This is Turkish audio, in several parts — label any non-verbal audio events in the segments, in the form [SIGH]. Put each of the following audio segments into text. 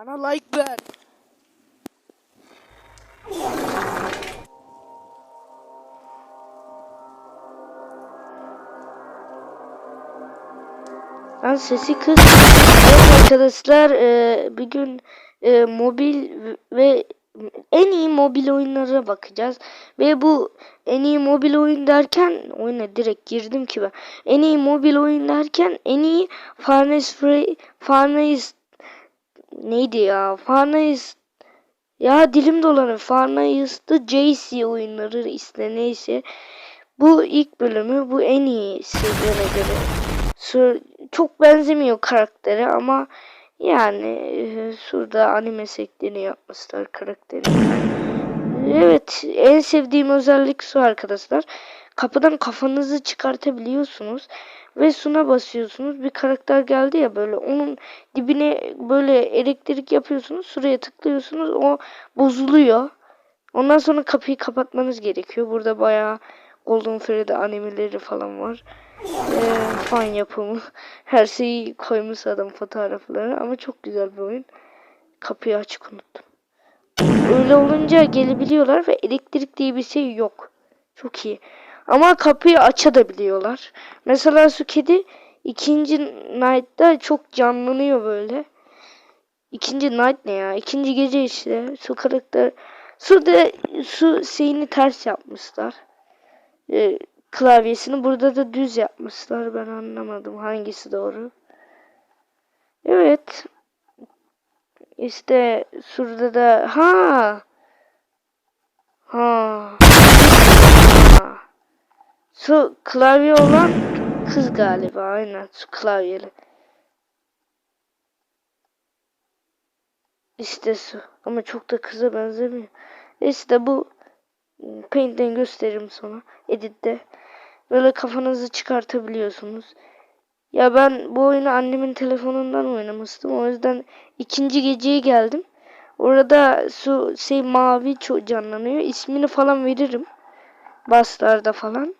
Bana like ver. Ben sesi kız. Evet arkadaşlar e, bir gün e, mobil ve en iyi mobil oyunlara bakacağız. Ve bu en iyi mobil oyun derken oyuna direkt girdim ki ben. En iyi mobil oyun derken en iyi Farnes Free Farnes neydi ya? Farnes ya dilim dolanıyor. Farnes'te JC oyunları işte neyse. Bu ilk bölümü bu en iyisi bana göre. Çok benzemiyor karaktere ama yani e, şurada anime şeklini yapmışlar karakteri. Evet en sevdiğim özellik şu arkadaşlar. Kapıdan kafanızı çıkartabiliyorsunuz ve suna basıyorsunuz. Bir karakter geldi ya böyle onun dibine böyle elektrik yapıyorsunuz. Şuraya tıklıyorsunuz o bozuluyor. Ondan sonra kapıyı kapatmanız gerekiyor. Burada bayağı Golden Fairy'de animeleri falan var. Ee, fan yapımı. [LAUGHS] Her şeyi koymuş adam fotoğrafları ama çok güzel bir oyun. Kapıyı açık unuttum. Öyle olunca gelebiliyorlar ve elektrik diye bir şey yok. Çok iyi. Ama kapıyı açabiliyorlar. Mesela su kedi ikinci night'ta çok canlanıyor böyle. İkinci night ne ya? İkinci gece işte. Su karakter. Su da su şeyini ters yapmışlar. Ee, klavyesini burada da düz yapmışlar. Ben anlamadım hangisi doğru. Evet. İşte şurada da ha ha. Şu klavye olan kız galiba aynen şu klavyeli. İşte su ama çok da kıza benzemiyor. İşte bu Paint'ten gösteririm sonra editte. Böyle kafanızı çıkartabiliyorsunuz. Ya ben bu oyunu annemin telefonundan oynamıştım. O yüzden ikinci geceye geldim. Orada su şey mavi canlanıyor. İsmini falan veririm. Baslarda falan.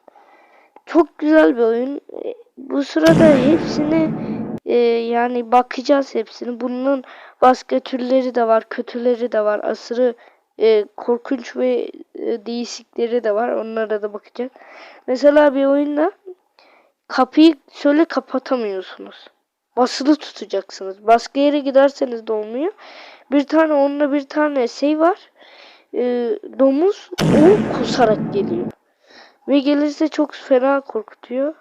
Çok güzel bir oyun. E, Bu sırada hepsini e, yani bakacağız hepsini. Bunun başka türleri de var, kötüleri de var. Asırı e, korkunç ve e, değişikleri de var. Onlara da bakacağız. Mesela bir oyunda kapıyı şöyle kapatamıyorsunuz. Basılı tutacaksınız. Başka yere giderseniz de olmuyor. Bir tane onunla bir tane şey var. E, domuz o kusarak geliyor. Ve gelirse çok fena korkutuyor.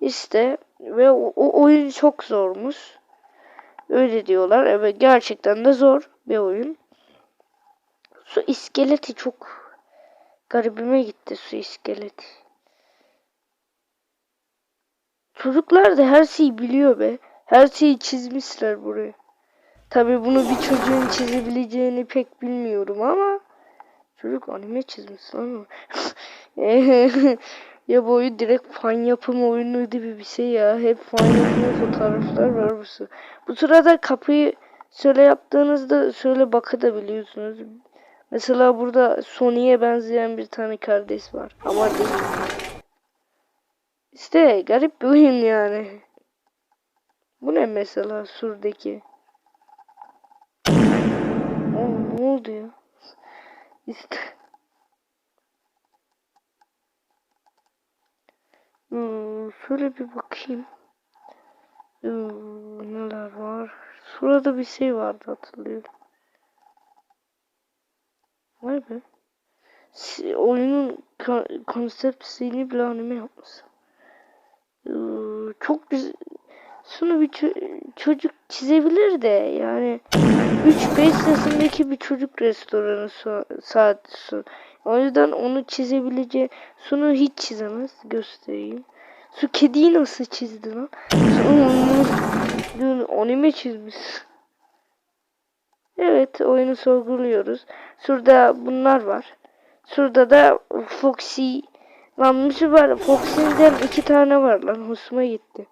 İşte ve o, o oyun çok zormuş. Öyle diyorlar. Evet gerçekten de zor bir oyun. Su iskeleti çok garibime gitti su iskeleti. Çocuklar da her şeyi biliyor be. Her şeyi çizmişler buraya. Tabi bunu bir çocuğun çizebileceğini pek bilmiyorum ama çocuk anime çizmiş lan. [LAUGHS] ya bu oyun direkt fan yapımı oyunu gibi bir şey ya. Hep fan yapımı fotoğraflar var bu. sı- Bu sırada kapıyı şöyle yaptığınızda şöyle bakabiliyorsunuz. Mesela burada Sony'ye benzeyen bir tane kardeş var. Ama değil. İşte garip bir oyun yani. Bu ne mesela surdaki? Oğlum ne oldu ya? İşte. Hmm, şöyle bir bakayım. Hmm, neler var? Şurada bir şey vardı hatırlıyorum. Vay be. Oyunun ko- konsept şeyini bile anime yapmış. Ee, çok güzel. Şunu bir ço- çocuk çizebilir de yani 3-5 yaşındaki bir çocuk restoranı so- saat su. O yüzden onu çizebileceği şunu hiç çizemez göstereyim. Su kediyi nasıl çizdi lan? Onu anime çizmiş. Evet oyunu sorguluyoruz. Şurada bunlar var. Şurada da Foxy Lan bir var. Foxy'den iki tane var lan. Hoşuma gitti.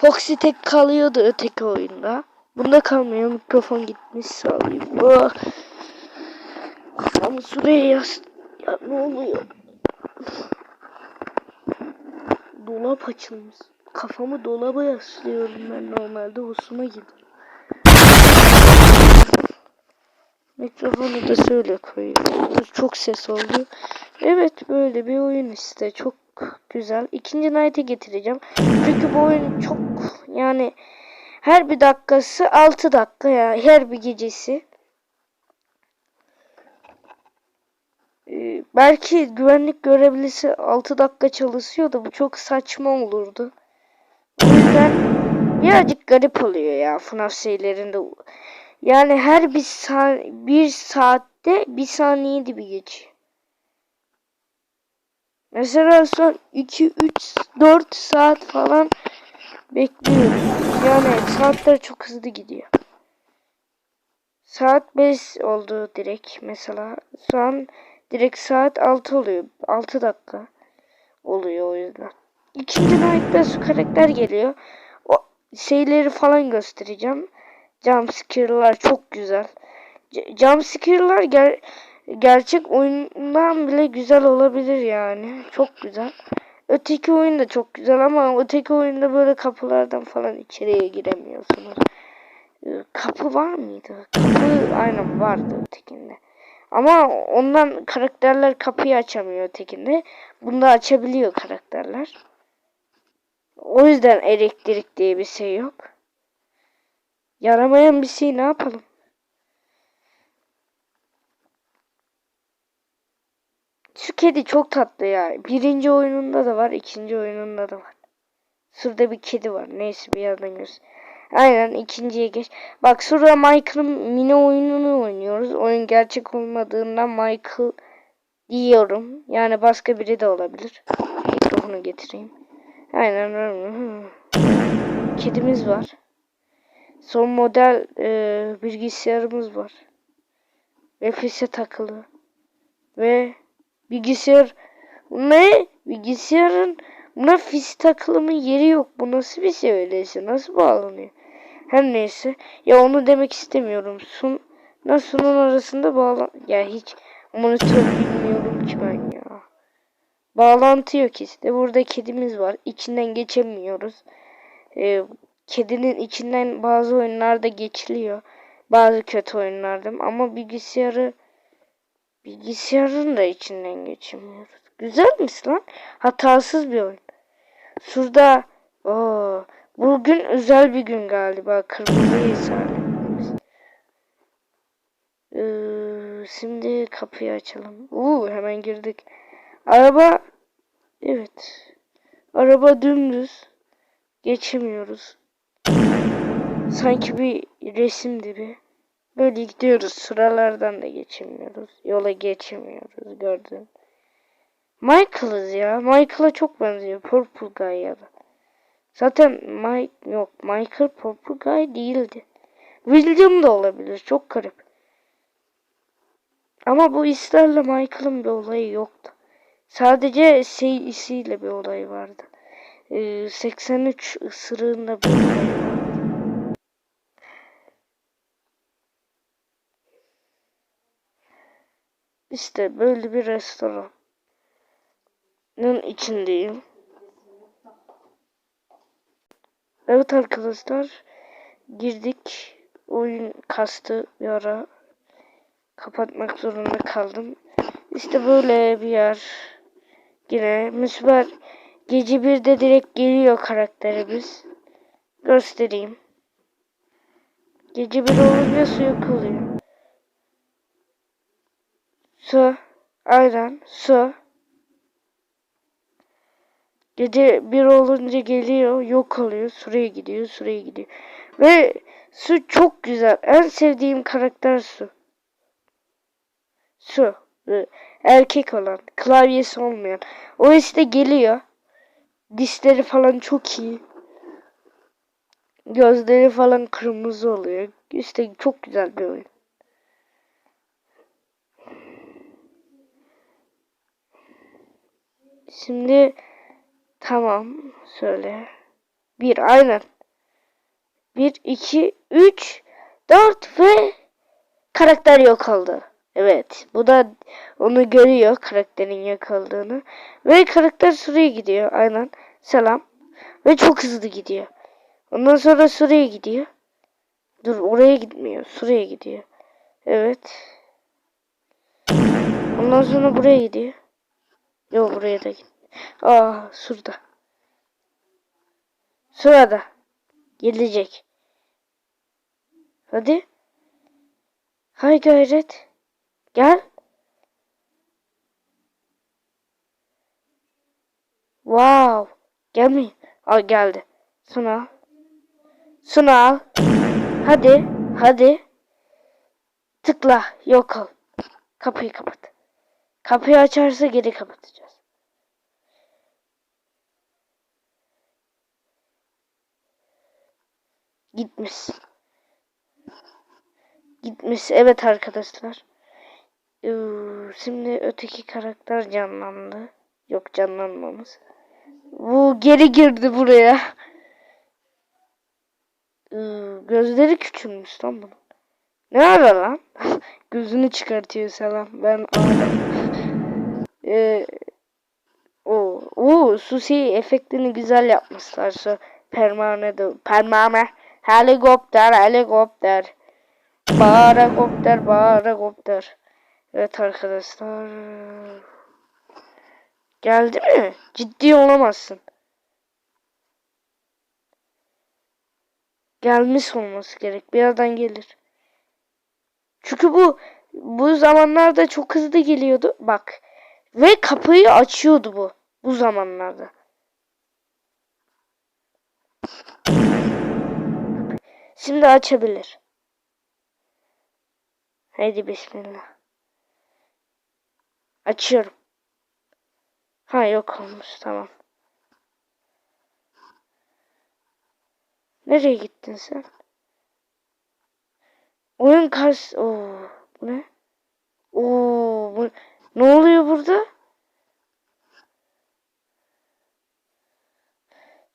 Foxy tek kalıyordu öteki oyunda. Bunda kalmıyor. Mikrofon gitmiş sağlayayım. Oh. Ama şuraya yaz. Ya ne oluyor? Dolap açılmış. Kafamı dolaba yaslıyorum ben normalde. Hoşuma gidiyor. Mikrofonu da şöyle koyuyorum. Çok ses oldu. Evet böyle bir oyun işte. Çok güzel. İkinci Night'e getireceğim. Çünkü bu oyun çok yani her bir dakikası 6 dakika ya. Her bir gecesi. Ee, belki güvenlik görevlisi 6 dakika çalışıyor da bu çok saçma olurdu. O birazcık garip oluyor ya FNAF serilerinde. Yani her bir, sa bir saatte bir saniye gibi geçiyor. Mesela son 2, 3, 4 saat falan bekliyoruz. Yani saatler çok hızlı gidiyor. Saat 5 oldu direkt mesela. Şu an direkt saat 6 oluyor. 6 dakika oluyor o yüzden. İkinci night'ta su karakter geliyor. O şeyleri falan göstereceğim. Jumpscare'lar çok güzel. Jumpscare'lar ger gerçek oyundan bile güzel olabilir yani. Çok güzel. Öteki oyun da çok güzel ama öteki oyunda böyle kapılardan falan içeriye giremiyorsunuz. Ee, kapı var mıydı? Kapı aynen vardı ötekinde. Ama ondan karakterler kapıyı açamıyor ötekinde. Bunda açabiliyor karakterler. O yüzden elektrik diye bir şey yok. Yaramayan bir şey ne yapalım? Şu kedi çok tatlı ya. Birinci oyununda da var, ikinci oyununda da var. Şurada bir kedi var. Neyse bir yerden göz. Aynen ikinciye geç. Bak şurada Michael'ın mini oyununu oynuyoruz. Oyun gerçek olmadığından Michael diyorum. Yani başka biri de olabilir. Mikrofonu getireyim. Aynen. [LAUGHS] Kedimiz var. Son model e, bilgisayarımız var. Ve fişe takılı. Ve bilgisayar ne? Bilgisayarın buna fiş takılımı yeri yok. Bu nasıl bir şey öyleyse? Nasıl bağlanıyor? Her neyse. Ya onu demek istemiyorum. Sun Sun'un arasında bağlan... Ya hiç monitör bilmiyorum ki ben ya. Bağlantı yok işte. Burada kedimiz var. İçinden geçemiyoruz. Ee, kedinin içinden bazı oyunlarda geçiliyor. Bazı kötü oyunlarda ama bilgisayarı bilgisayarın da içinden geçemiyoruz. Güzelmiş lan. Hatasız bir oyun. Şurada o bugün özel bir gün galiba. Kırmızı salimimiz. Ee, şimdi kapıyı açalım. Uuu hemen girdik. Araba evet. Araba dümdüz. Geçemiyoruz. Sanki bir resim gibi. Böyle gidiyoruz. Sıralardan da geçemiyoruz. Yola geçemiyoruz. Gördün. Michael'ız ya. Michael'a çok benziyor. Purple Guy ya da. Zaten Mike yok. Michael Purple Guy değildi. William da olabilir. Çok garip. Ama bu işlerle Michael'ın bir olayı yoktu. Sadece şey isiyle bir olay vardı. Ee, 83 ısırığında bir olay vardı. İşte böyle bir restoranın içindeyim. Evet arkadaşlar girdik. Oyun kastı bir ara kapatmak zorunda kaldım. İşte böyle bir yer. Yine müsber gece birde direkt geliyor karakterimiz. Göstereyim. Gece bir olunca su yok oluyor. Su. Aynen. Su. Gece bir olunca geliyor. Yok oluyor. Süreye gidiyor. Süreye gidiyor. Ve su çok güzel. En sevdiğim karakter su. Su. Erkek olan. Klavyesi olmayan. O işte geliyor. Dişleri falan çok iyi. Gözleri falan kırmızı oluyor. İşte çok güzel bir oyun. Şimdi tamam söyle. Bir aynen. Bir, iki, üç, dört ve karakter yok oldu. Evet. Bu da onu görüyor karakterin yok olduğunu. Ve karakter sıraya gidiyor. Aynen. Selam. Ve çok hızlı gidiyor. Ondan sonra sıraya gidiyor. Dur oraya gitmiyor. Sıraya gidiyor. Evet. Ondan sonra buraya gidiyor. Yok buraya da git. Aa şurada. Sırada. Gelecek. Hadi. Hay gayret. Gel. Wow. Gelmiyor. Aa geldi. Al. Şunu al. Hadi. Hadi. Tıkla. Yok ol. Kapıyı kapat. Kapıyı açarsa geri kapatacağız. Gitmiş. Gitmiş. Evet arkadaşlar. Ee, Şimdi öteki karakter canlandı. Yok canlanmamış. Bu geri girdi buraya. Ee, Gözleri küçülmüş lan bunun. Ne ara lan? [LAUGHS] Gözünü çıkartıyor selam. Ben ağlam. Ee, o, o Susi efektini güzel yapmışlar. Şu permane de permane helikopter helikopter Barakopter barakopter Evet arkadaşlar Geldi mi? Ciddi olamazsın. Gelmiş olması gerek. Birazdan gelir. Çünkü bu bu zamanlarda çok hızlı geliyordu. Bak. Ve kapıyı açıyordu bu. Bu zamanlarda. Şimdi açabilir. Haydi bismillah. Açıyorum. Ha yok olmuş tamam. Nereye gittin sen? Oyun karşı... Oo, bu ne? Oo, bu... Ne oluyor burada?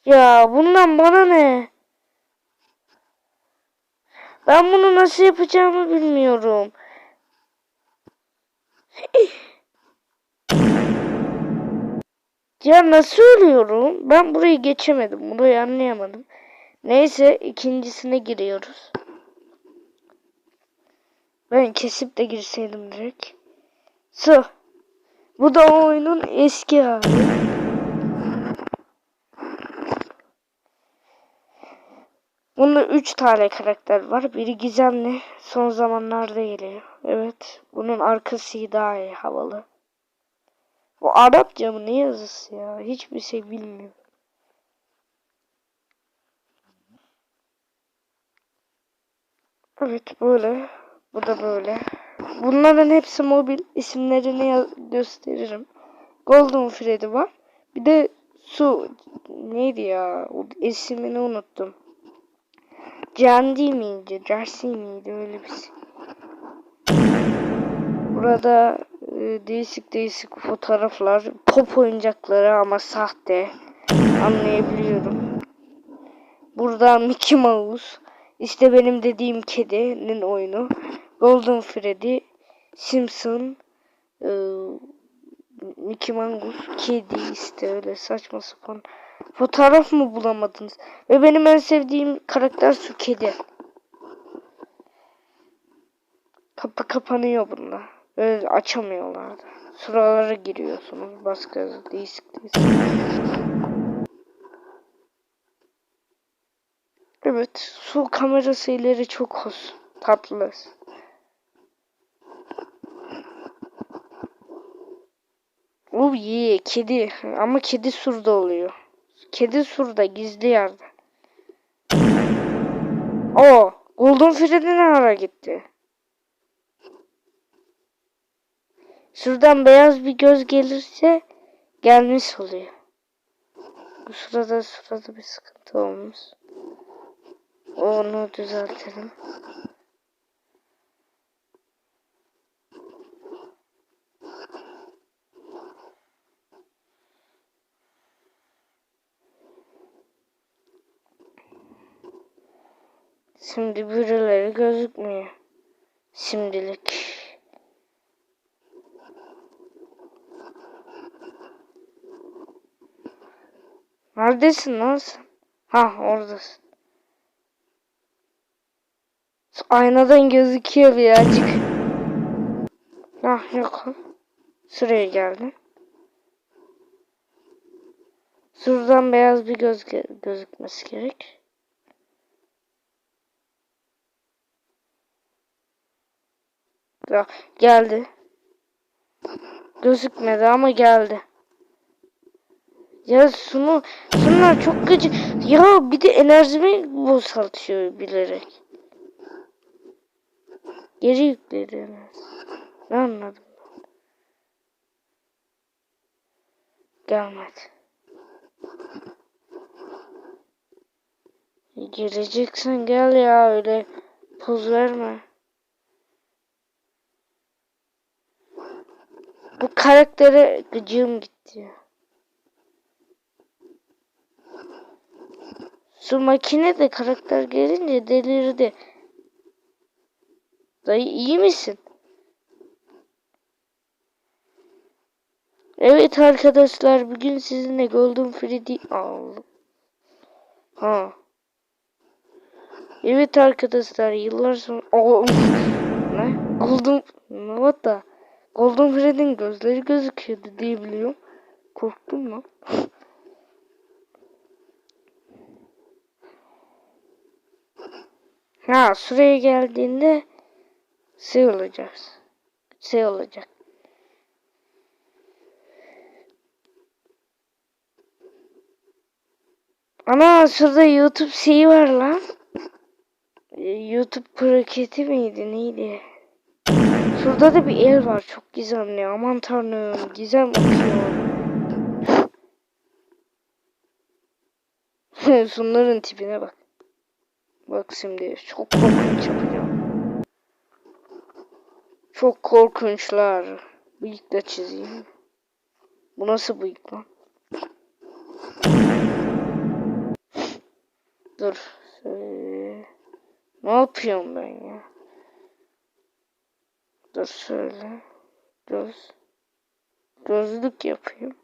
Ya bundan bana ne? Ben bunu nasıl yapacağımı bilmiyorum. Ya nasıl ölüyorum? Ben burayı geçemedim. Burayı anlayamadım. Neyse ikincisine giriyoruz. Ben kesip de girseydim direkt. Su. Bu da o oyunun eski hali. Bunda 3 tane karakter var. Biri gizemli. Son zamanlarda geliyor. Evet. Bunun arkası daha iyi havalı. O Arapça mı ne yazısı ya? Hiçbir şey bilmiyorum. Evet böyle. Bu da böyle. Bunların hepsi mobil. İsimlerini gösteririm. Golden Freddy var. Bir de su neydi ya? O ismini unuttum. Candy miydi? Jersey miydi? Öyle bir şey. Burada e, değişik değişik fotoğraflar. Pop oyuncakları ama sahte. Anlayabiliyorum. Burada Mickey Mouse. İşte benim dediğim kedinin oyunu. Golden Freddy, Simpson, e, Mickey Mangus, kedi işte öyle saçma sapan. Fotoğraf mı bulamadınız? Ve benim en sevdiğim karakter su kedi. Kapı kapanıyor bunda. Böyle açamıyorlar. Sıralara giriyorsunuz. Başka değişik değişik. Evet. Su kamerası ileri çok hoş. Tatlı. Oh yeah, kedi. Ama kedi surda oluyor. Kedi surda gizli yerde. O, Golden Freddy ne ara gitti? Şuradan beyaz bir göz gelirse gelmiş oluyor. Bu sırada sırada bir sıkıntı olmuş. Onu düzeltelim. Şimdi birileri gözükmüyor. Şimdilik. Neredesin lan sen? Ha oradasın. Aynadan gözüküyor birazcık. Ah yok. Şuraya geldim. Şuradan beyaz bir göz gözükmesi gerek. Ya, geldi. Gözükmedi ama geldi. Ya şunu, şunlar çok gıcık. Ya bir de enerjimi boşaltıyor bilerek. Geri yükledi enerji. Ne anladım? Gelmedi. Geleceksen gel ya öyle poz verme. Bu karaktere gıcığım gitti. Şu makine de karakter gelince delirdi. Dayı iyi misin? Evet arkadaşlar bugün sizinle Golden Freddy aldım. Ha. Evet arkadaşlar yıllar sonra Aa, ne? Golden ne what the? Golden Freddy'nin gözleri gözüküyordu diye biliyorum. Korktum lan. [LAUGHS] Ha sıraya geldiğinde şey olacak. Şey olacak. Ana şurada YouTube şeyi var lan. Ee, YouTube kroketi miydi neydi? Şurada da bir el var çok gizemli. Aman tanrım gizem akıyor. [LAUGHS] Şunların tipine bak. Bak şimdi çok korkunç yapacağım. Çok korkunçlar. Bıyık da çizeyim. Bu nasıl bıyık lan? Dur. Şöyle. Ne yapıyorum ben ya? Dur şöyle. Göz. Gözlük yapayım.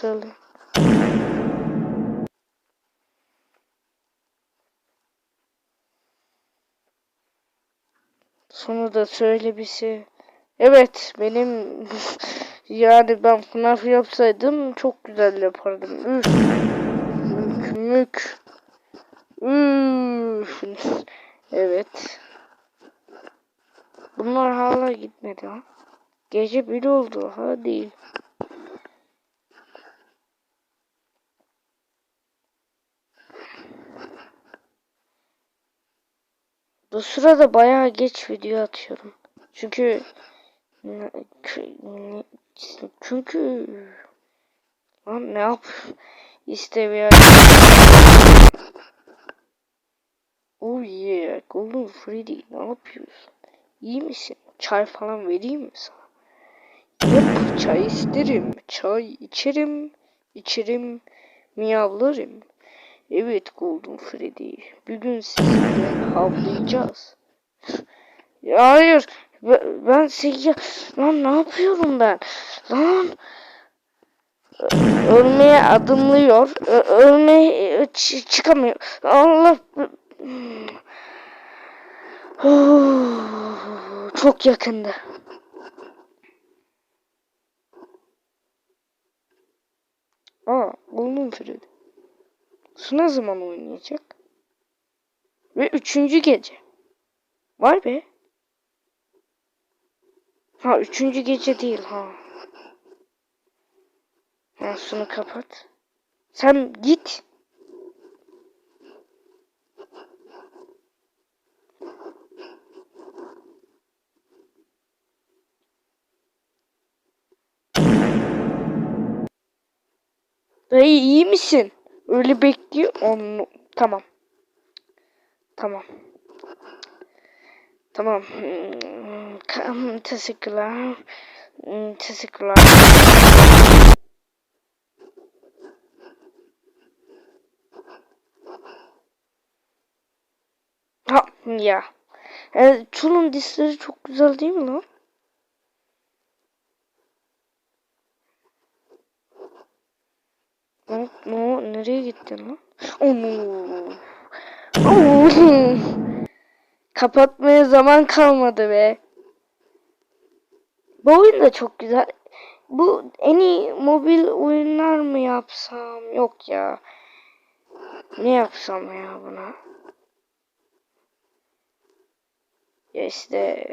Şöyle. Sonra da şöyle bir şey. Evet benim [LAUGHS] yani ben FNAF yapsaydım çok güzel yapardım. Üf. Mük. Üf. Evet. Bunlar hala gitmedi ha. Gece bir oldu hadi. Bu sırada bayağı geç video atıyorum. Çünkü çünkü lan ne yap işte bir Oh yeah Golden Freddy ne yapıyorsun? İyi misin? Çay falan vereyim mi sana? Yok çay isterim. Çay içerim. içerim. Miyavlarım. Evet Golden Freddy. Bugün sizinle havlayacağız. Ya hayır. Ben, ben seni... Lan ne yapıyorum ben? Lan. Ölmeye adımlıyor. Ölmeye çıkamıyor. Allah. [SIGHS] Çok yakında. Aa, Golden Freddy. Su ne zaman oynayacak? Ve üçüncü gece. Vay be. Ha üçüncü gece değil ha. Ha şunu kapat. Sen git. Dayı iyi misin? Öyle bekliyor. Onu tamam. Tamam. Tamam. Hmm, ka- Teşekkürler. Hmm, Teşekkürler. Ha ya. E, Çul'un dişleri çok güzel değil mi lan? Ne, ne, nereye gittin lan? Kapatmaya zaman kalmadı be. Bu oyun da çok güzel. Bu en iyi mobil oyunlar mı yapsam? Yok ya. Ne yapsam ya buna? Ya işte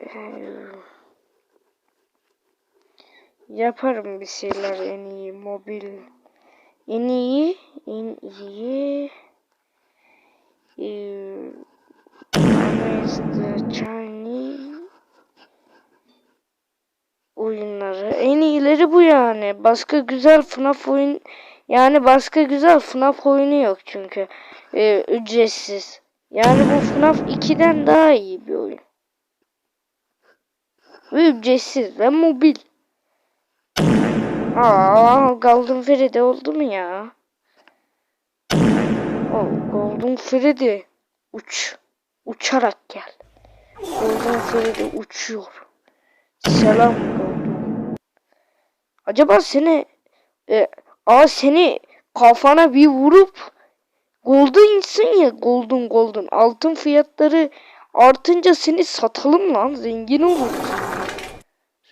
yaparım bir şeyler en iyi mobil. En iyi en iyi eee işte Chinese oyunları. En iyileri bu yani. Başka güzel FNAF oyun yani başka güzel FNAF oyunu yok çünkü ee, ücretsiz. Yani bu FNAF 2'den daha iyi bir oyun ücretsiz ve mobil Aa, Golden Freddy oldu mu ya? Oh, Golden Freddy uç. Uçarak gel. Golden Freddy uçuyor. Selam Golden. Acaba seni e, aa seni kafana bir vurup Golden'sın ya Golden Golden altın fiyatları artınca seni satalım lan zengin olursun.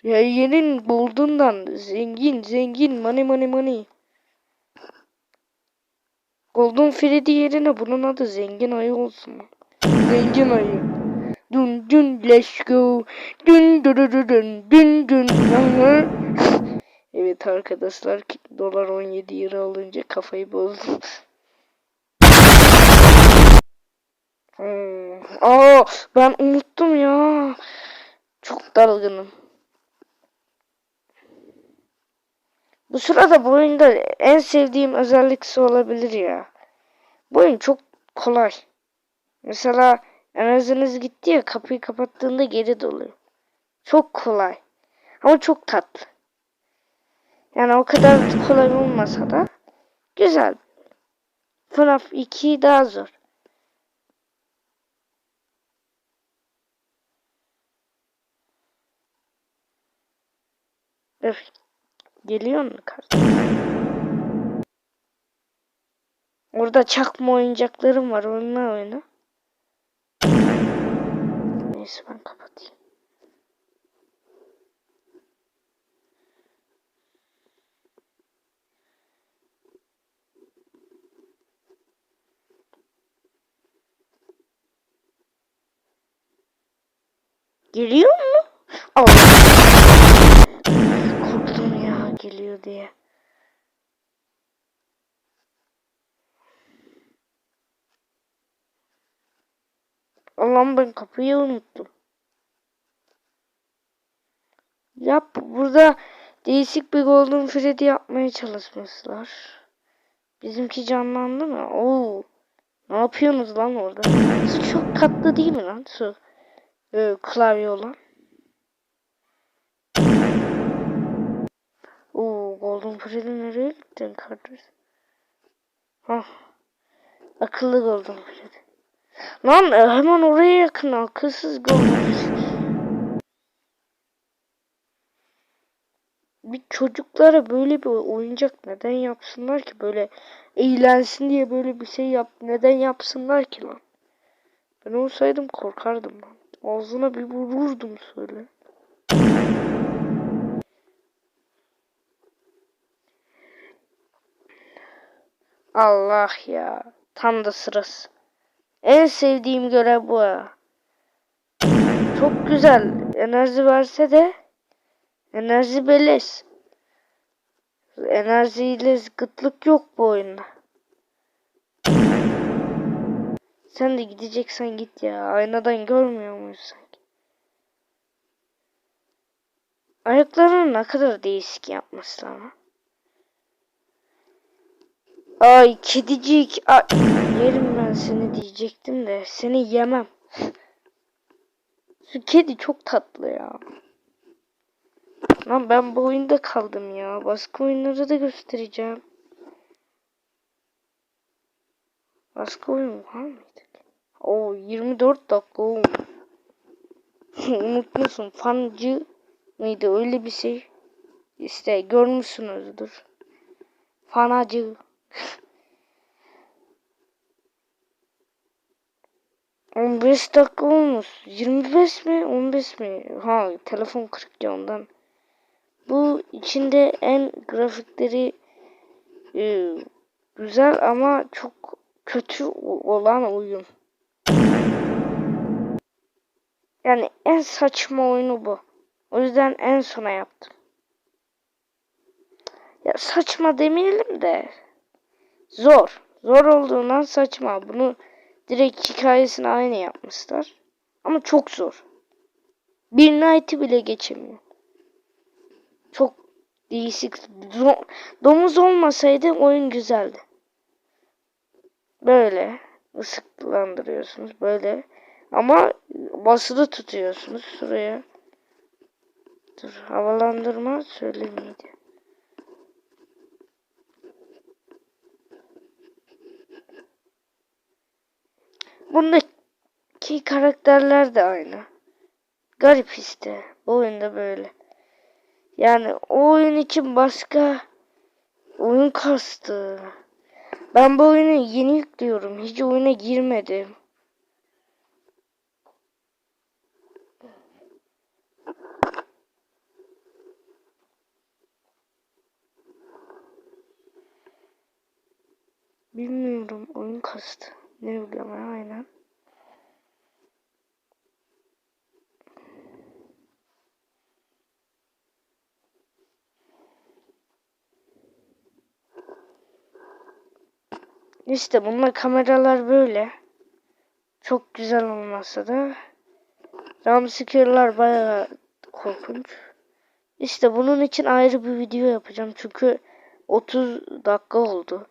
Ya yerin Golden'dan zengin zengin money money money. Golden Freddy yerine bunun adı zengin ayı olsun. Zengin ayı. Dün dün let's go. Dün dün dün dün dün dün. evet arkadaşlar dolar 17 lira alınca kafayı bozdum. Hmm. Aa ben unuttum ya. Çok dalgınım. Bu sırada bu oyunda en sevdiğim özellik olabilir ya. Bu oyun çok kolay. Mesela enerjiniz gitti ya kapıyı kapattığında geri doluyor. Çok kolay. Ama çok tatlı. Yani o kadar kolay olmasa da güzel. FNAF 2 daha zor. Evet. Geliyor mu kardeşim? Orada çakma oyuncaklarım var. Onunla oyna. Neyse ben kapatayım. Geliyor mu? Allah. Diye. Allah'ım ben kapıyı unuttum. Yap burada değişik bir Golden Freddy yapmaya çalışmışlar. Bizimki canlandı mı? Oo. Ne yapıyorsunuz lan orada? Su çok katlı değil mi lan su? Ee, klavye olan. Oo, Golden Freddy nereye gittin kardeş? Hah. Akıllı Golden Freddy. Lan e, hemen oraya yakın akılsız Golden. Bir çocuklara böyle bir oyuncak neden yapsınlar ki böyle eğlensin diye böyle bir şey yap neden yapsınlar ki lan? Ben olsaydım korkardım lan. Ağzına bir vururdum söyle. Allah ya. Tam da sırası. En sevdiğim görev bu. Çok güzel. Enerji verse de enerji beleş. Enerjiyle gıtlık yok bu oyunda. Sen de gideceksen git ya. Aynadan görmüyor muyuz sanki? Ayaklarını ne kadar değişik yapmışlar ama. Ay kedicik. Ay, yerim ben seni diyecektim de seni yemem. Şu kedi çok tatlı ya. Lan ben bu oyunda kaldım ya. Başka oyunları da göstereceğim. Başka oyun var mıydı? Oo 24 dakika olmuş. [LAUGHS] Unutmuşsun. Fancı mıydı öyle bir şey? İşte görmüşsünüzdür. Fanacı. 15 dakika olmuş. 25 mi? 15 mi? Ha telefon kırık ya ondan. Bu içinde en grafikleri e, güzel ama çok kötü olan oyun. Yani en saçma oyunu bu. O yüzden en sona yaptım. Ya saçma demeyelim de zor. Zor olduğundan saçma. Bunu direkt hikayesini aynı yapmışlar. Ama çok zor. Bir night'i bile geçemiyor. Çok değişik. Do- domuz olmasaydı oyun güzeldi. Böyle ısıklandırıyorsunuz böyle. Ama basılı tutuyorsunuz şuraya. Dur havalandırma söylemeydi. Bundaki karakterler de aynı. Garip işte. Bu oyunda böyle. Yani o oyun için başka oyun kastı. Ben bu oyunu yeni yüklüyorum. Hiç oyuna girmedim. Bilmiyorum oyun kastı. Ne bileyim aynen. İşte bunlar kameralar böyle. Çok güzel olmasa da. Jumpscare'lar bayağı korkunç. İşte bunun için ayrı bir video yapacağım. Çünkü 30 dakika oldu.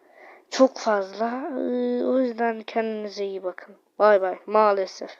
Çok fazla. Ee, O yüzden kendinize iyi bakın. Bay bay. Maalesef.